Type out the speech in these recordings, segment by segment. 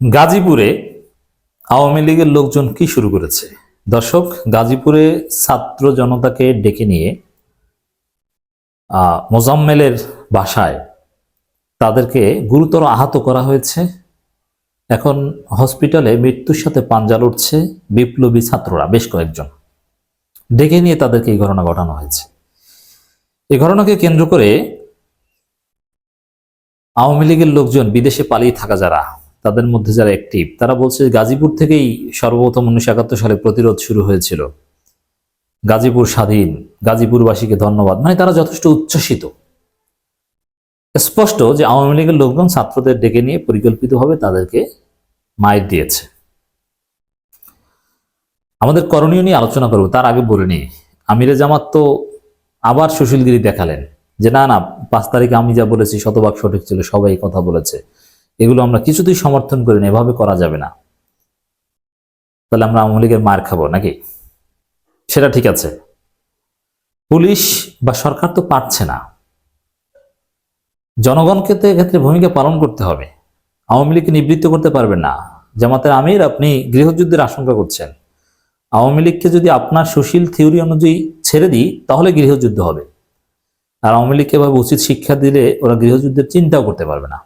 গাজীপুরে আওয়ামী লীগের লোকজন কি শুরু করেছে? দর্শক, গাজীপুরে ছাত্র জনতাকে ডেকে নিয়ে মোজাম্মেলের বাসায় তাদেরকে গুরুতর আহত করা হয়েছে। এখন হসপিটালে মৃত্যুর সাথে পাঞ্জা লড়ছে বিপ্লবী ছাত্ররা, বেশ কয়েকজন। ডেকে নিয়ে তাদেরকে এই ঘটনা ঘটানো হয়েছে। এই ঘটনাকে কেন্দ্র করে আওয়ামী লীগের লোকজন বিদেশে পালিয়ে থাকা যারা তাদের মধ্যে যারা অ্যাক্টিভ তারা বলছে গাজীপুর থেকেই সর্বপ্রথম উনিশশো একাত্তর সালে প্রতিরোধ শুরু হয়েছিল। গাজীপুর স্বাধীন, গাজীপুরবাসীকে ধন্যবাদ। মানে তারা যথেষ্ট উচ্ছ্বসিত। স্পষ্ট যে আওয়ামী লীগের লোকজন ছাত্রদের ডেকে নিয়ে পরিকল্পিতভাবে তাদেরকে মায়ের দিয়েছে। আমাদের করণীয় নিয়ে আলোচনা করব, তার আগে বলে নিই, আমিরে জামাত তো আবার সুশীলগিরি দেখালেন যে, না না, পাঁচ তারিখে আমি যা বলেছি, শতভাগ সঠিক ছিল, সবাই কথা বলেছে। এগুলো আমরা কিছুতেই সমর্থন করি না, এভাবে করা যাবে না। তাহলে আমরা আওয়ামী লীগের মার খাব নাকি? সেটা ঠিক আছে। পুলিশ বা সরকার তো পারছে না। জনগণকে তো এক্ষেত্রে ভূমিকা পালন করতে হবে। আওয়ামী লীগকে নিবৃত্ত করতে পারবেন না। জামাতের আমির আপনি গৃহযুদ্ধের আশঙ্কা করছেন। আওয়ামী লীগকে যদি আপনার সুশীল থিওরি অনুযায়ী ছেড়ে দিই, তাহলে গৃহযুদ্ধ হবে। আর আওয়ামী লীগকে এভাবে উচিত শিক্ষা দিলে ওরা গৃহযুদ্ধের চিন্তাও করতে পারবে না।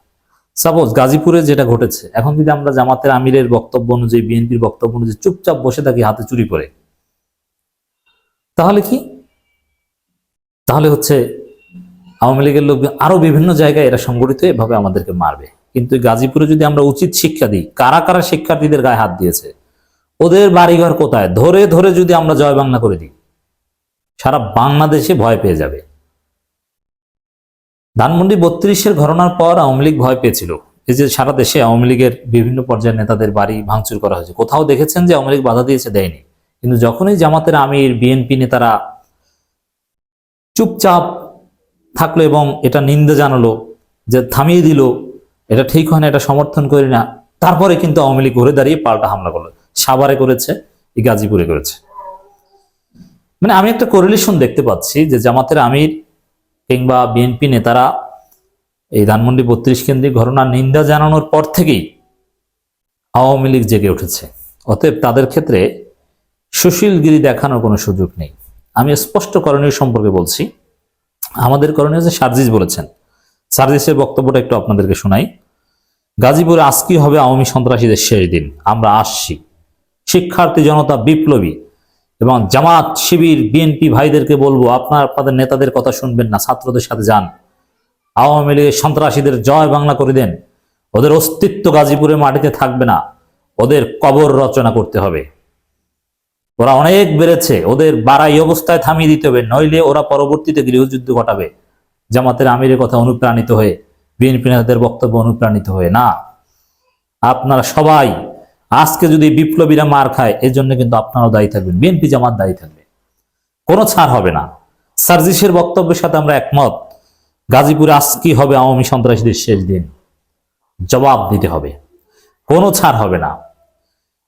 সাপোজ গাজীপুরে যেটা ঘটেছে, এখন যদি আমরা জামাতের আমিরের বক্তব্য অনুযায়ী, বিএনপির বক্তব্য অনুযায়ী চুপচাপ বসে থাকি, হাতে চুরি করে তাহলে কি? তাহলে হচ্ছে আওয়ামী লীগের লোক আরও বিভিন্ন জায়গায় এরা সংগঠিত এভাবে আমাদেরকে মারবে। কিন্তু গাজীপুরে যদি আমরা উচিত শিক্ষা দিই, কারা কারা শিক্ষার্থীদের গায়ে হাত দিয়েছে, ওদের বাড়িঘর কোথায়? ধরে ধরে যদি আমরা জয় বাংলা করে দিই, সারা বাংলাদেশে ভয় পেয়ে যাবে। ধানমন্ডি বত্রিশের ঘটনার পর আওয়ামী লীগ ভয় পেয়েছিল। এই যে সারা দেশে আওয়ামী লীগের বিভিন্ন পর্যায়ের নেতাদের বাড়ি ভাঙচুর করা হয়েছে। কোথাও দেখেছেন যে আওয়ামী লীগ বাধা দিয়েছে, দেয়নি। কিন্তু যখনই জামাতের আমির, বিএনপি নেতারা চুপচাপ থাকল এবং এটা নিন্দা জানালো, যে থামিয়ে দিল, এটা ঠিক হয় না, এটা সমর্থন করি না, তারপরে কিন্তু আওয়ামী লীগ ঘুরে দাঁড়িয়ে পাল্টা হামলা করল। সাভারে করেছে, গাজীপুরে করেছে। মানে আমি একটা কোরিলেশন দেখতে পাচ্ছি যে জামাতের আমির কিংবা বিএনপি নেতারা এই ধানমন্ডি বত্রিশ কেন্দ্রিক ঘটনার নিন্দা জানানোর পর থেকেই আওয়ামী লীগ জেগে উঠেছে। অতএব তাদের ক্ষেত্রে সুশীলগিরি দেখানোর কোনো সুযোগ নেই। আমি স্পষ্ট করণীয় সম্পর্কে বলছি। আমাদের করণীয় যে সার্জিস বলেছেন। সার্জিসের বক্তব্যটা একটু আপনাদেরকে শোনাই। গাজীপুরে আজকে হবে আওয়ামী সন্ত্রাসীদের শেষ দিন? আমরা আসছি। শিক্ষার্থী জনতা বিপ্লবী। এবং জামাত, শিবির, বিএনপি ভাইদেরকে বলব, আপনার আপনাদের নেতাদের কথা শুনবেন না, ছাত্রদের সাথে যান। আওয়ামী লীগের সন্ত্রাসীদের জয় বাংলা করে দেন। ওদের অস্তিত্ব গাজীপুরের মাটিতে থাকবে না। ওদের কবর রচনা করতে হবে। ওরা অনেক বেড়েছে। ওদের বাড়াই অবস্থায় থামিয়ে দিতে হবে। নইলে ওরা পরবর্তীতে গৃহযুদ্ধ ঘটাবে। জামাতের আমিরের কথা অনুপ্রাণিত হয়ে, বিএনপি নেতাদের বক্তব্য অনুপ্রাণিত হয়ে। না, আপনারা সবাই আজকে যদি বিপ্লবীরা মার খায় এর জন্য কিন্তু আপনারাও দায়ী থাকবেন, বিএনপি জামাত দায়ী থাকবে। কোনো ছাড় হবে না। সার্জিসের বক্তব্যের সাথে আমরা একমত, গাজীপুরে আজকে হবে আওয়ামী সন্ত্রাসীদের শেষ দিন। জবাব দিতে হবে। কোনো ছাড় হবে না।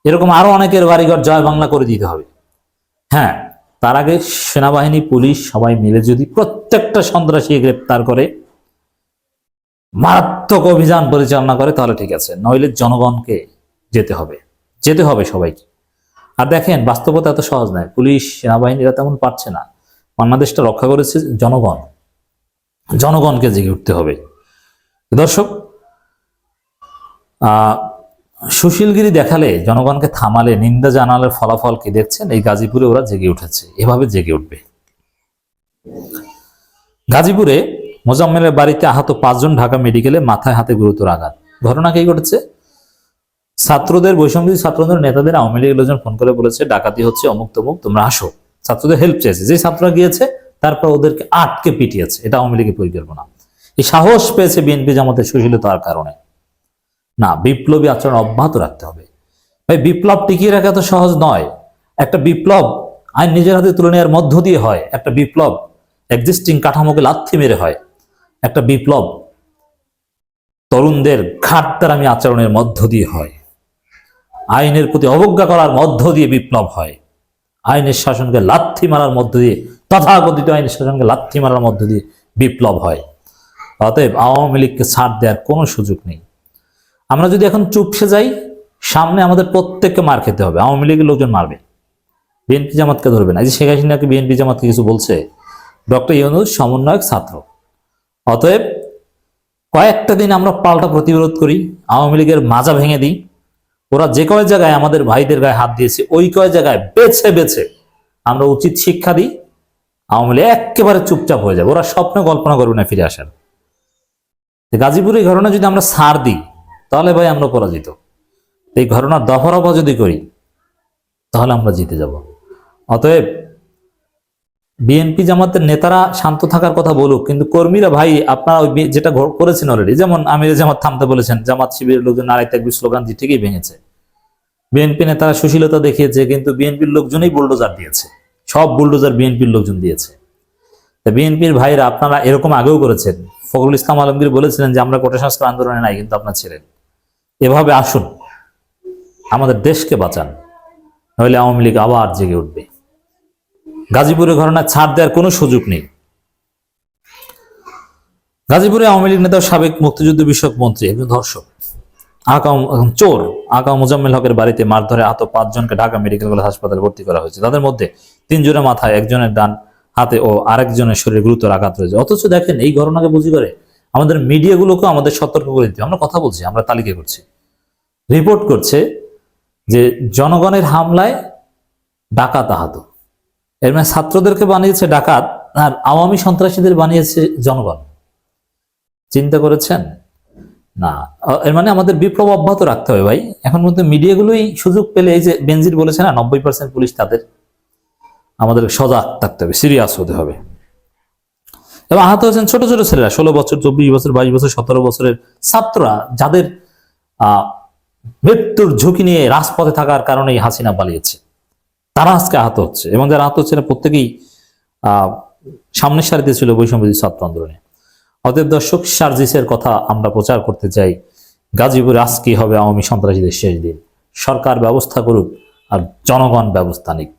এরকম আরও অনেকের বাড়িঘর জয় বাংলা করে দিতে হবে। হ্যাঁ তার আগে সেনাবাহিনী, পুলিশ সবাই মিলে যদি প্রত্যেকটা সন্ত্রাসী গ্রেপ্তার করে, মারাত্মক অভিযান পরিচালনা করে, তাহলে ঠিক আছে। নইলে জনগণকে যেতে হবে। যেতে হবে সবাইকে। আর দেখেন, বাস্তবতা এত সহজ নয়। পুলিশ, সেনাবাহিনীরা তেমন পারছে না। বাংলাদেশটা রক্ষা করেছে জনগণ। জনগণকে জেগে উঠতে হবে। দর্শক সুশীলগিরি দেখালে জনগণকে থামালে, নিন্দা জানালে ফলাফল কি দেখছেন? এই গাজীপুরে ওরা জেগে উঠেছে। এভাবে জেগে উঠবে। গাজীপুরে মোজাম্মেলের বাড়িতে আহত পাঁচজন ঢাকা মেডিকেলে মাথায় হাতে গুরুতর আঘাত। ঘটনা কি ঘটেছে? ছাত্রদের বৈষম্য ছাত্রদের নেতাদের আওয়ামী লীগের লোকজন ফোন করে বলেছে, ডাকাতি হচ্ছে, অমুক তমুক, তোমরা আসো। ছাত্রদের হেল্প চেয়েছে। যে ছাত্ররা গিয়েছে, তারপর ওদেরকে আটকে পিটিয়েছে। এটা আওয়ামী লীগের পরিকল্পনা। এই সাহস পেয়েছে বিএনপি জামাতের সুশীলতার কারণে। না, বিপ্লবী আচরণ অব্যাহত রাখতে হবে। ভাই, বিপ্লব টিকিয়ে রাখা তো সহজ নয়। একটা বিপ্লব আইন নিজের হাতে তুলে নেওয়ার মধ্য দিয়ে হয়। একটা বিপ্লব এক্সিস্টিং কাঠামোকে লাথি মেরে হয়। একটা বিপ্লব তরুণদের ঘাটতারামি আচরণের মধ্য দিয়ে হয়। আইনের প্রতি অবজ্ঞা করার মধ্য দিয়ে বিপ্লব হয়। আইনের শাসনকে লাথি মারার মধ্য দিয়ে, তথাকথিত আইনের শাসনকে লাথি মারার মধ্য দিয়ে বিপ্লব হয়। অতএব আওয়ামী লীগকে ছাড় দেওয়ার কোনো সুযোগ নেই। আমরা যদি এখন চুপসে যাই, সামনে আমাদের প্রত্যেককে মার খেতে হবে। আওয়ামী লীগের লোকজন মারবে। বিএনপি জামাতকে ধরবে না। এই যে শেখ হাসিনাকে বিএনপি জামাতকে কিছু বলছে? ডক্টর ইউনুস সমন্বয়ক ছাত্র। অতএব কয়েকটা দিন আমরা পাল্টা প্রতিরোধ করি, আওয়ামী লীগের মাজা ভেঙে দিই। ওরা যে কয় জায়গায় আমাদের ভাইদের গায়ে হাত দিয়েছে, ওই কয় জায়গায় বেছে বেছে আমরা উচিত শিক্ষা দিই, আওয়ামী লীগ একেবারে চুপচাপ হয়ে যাবে। ওরা স্বপ্ন কল্পনা করবে না ফিরে আসার। এই ঘটনা যদি আমরা সার দিই, তাহলে ভাই আমরা পরাজিত। এই ঘটনার দফারফা যদি করি, তাহলে আমরা জিতে যাব। অতএব বিএনপি জামাতের নেতারা শান্ত থাকার কথা বলুক, কিন্তু কর্মীরা ভাই আপনারা যেটা করেছেন অলরেডি যেমন আমির জামাত থামতে বলেছেন, জামাত শিবিরের লোকজন নারাই থাকবি স্লোগান দিয়ে ঠিকই ভেঙেছে। বিএনপি নেতারা সুশীলতা দেখিয়েছে, কিন্তু বিএনপির লোকজনই বুলডোজার দিয়েছে। সব বুলডোজার বিএনপির লোকজন দিয়েছে। বিএনপির ভাইরা আপনারা এরকম আগেও করেছেন। ফখরুল ইসলাম আলমগীর বলেছিলেন যে, আমরা কোটা সংস্কার আন্দোলনে নাই, কিন্তু আপনার ছিলেন। এভাবে আসুন। আমাদের দেশকে বাঁচান। নইলে আওয়ামী লীগ আবার জেগে উঠবে। গাজীপুরের ঘটনা ছাড় দেওয়ার কোনো সুযোগ নেই। গাজীপুরে আওয়ামী লীগ নেতা সাবেক মুক্তিযুদ্ধ বিষয়ক মন্ত্রী একজন ধর্ষক আকা চোর আকা মোজাম্মেল হকের বাড়িতে মারধরে আহত পাঁচজনকে ঢাকা মেডিকেল কলেজ হাসপাতালে ভর্তি করা হয়েছে। তাদের মধ্যে তিনজনের মাথায় একজনের ডান হাতে ও আরেকজনের শরীরে গুরুতর আঘাত রয়েছে। অথচ দেখেন, এই ঘটনাকে বুঝি করে আমাদের মিডিয়াগুলোকেও আমাদের সতর্ক করে দিতে আমরা কথা বলছি, আমরা তালিকা করছি। রিপোর্ট করছে যে জনগণের হামলায় ডাকাত আহত। এর মানে ছাত্রদেরকে বানিয়েছে ডাকাত আর আওয়ামী সন্ত্রাসীদের বানিয়েছে জনগণ। চিন্তা করেছেন? না। এর মানে আমাদের বিপ্লব অব্যাহত রাখতে হবে ভাই। এখন মধ্যে মিডিয়াগুলোই সুযোগ পেলে এই যে বেনজির বলেছে না, নব্বই পার্সেন্ট পুলিশ তাদের, আমাদের সজাগ থাকতে হবে, সিরিয়াস হতে হবে। এবং আহত হয়েছেন ছোট ছোট ছেলেরা, ষোলো বছর, চব্বিশ বছর, বাইশ বছর, সতেরো বছরের ছাত্ররা যাদের মৃত্যুর ঝুঁকি নিয়ে রাজপথে থাকার কারণেই হাসিনা পালিয়েছে। তারা আজকে আহত হচ্ছে এবং যারা আহত হচ্ছে প্রত্যেকেই সামনের সারিতে ছিল বৈষম্যী ছাত্র আন্দোলনে। অতএব দর্শক, সার্জিসের কথা আমরা প্রচার করতে চাই। গাজীপুরে আজকে হবে আওয়ামী সন্ত্রাসীদের শেষ দিন। সরকার ব্যবস্থা করুক আর জনগণ ব্যবস্থা নিক।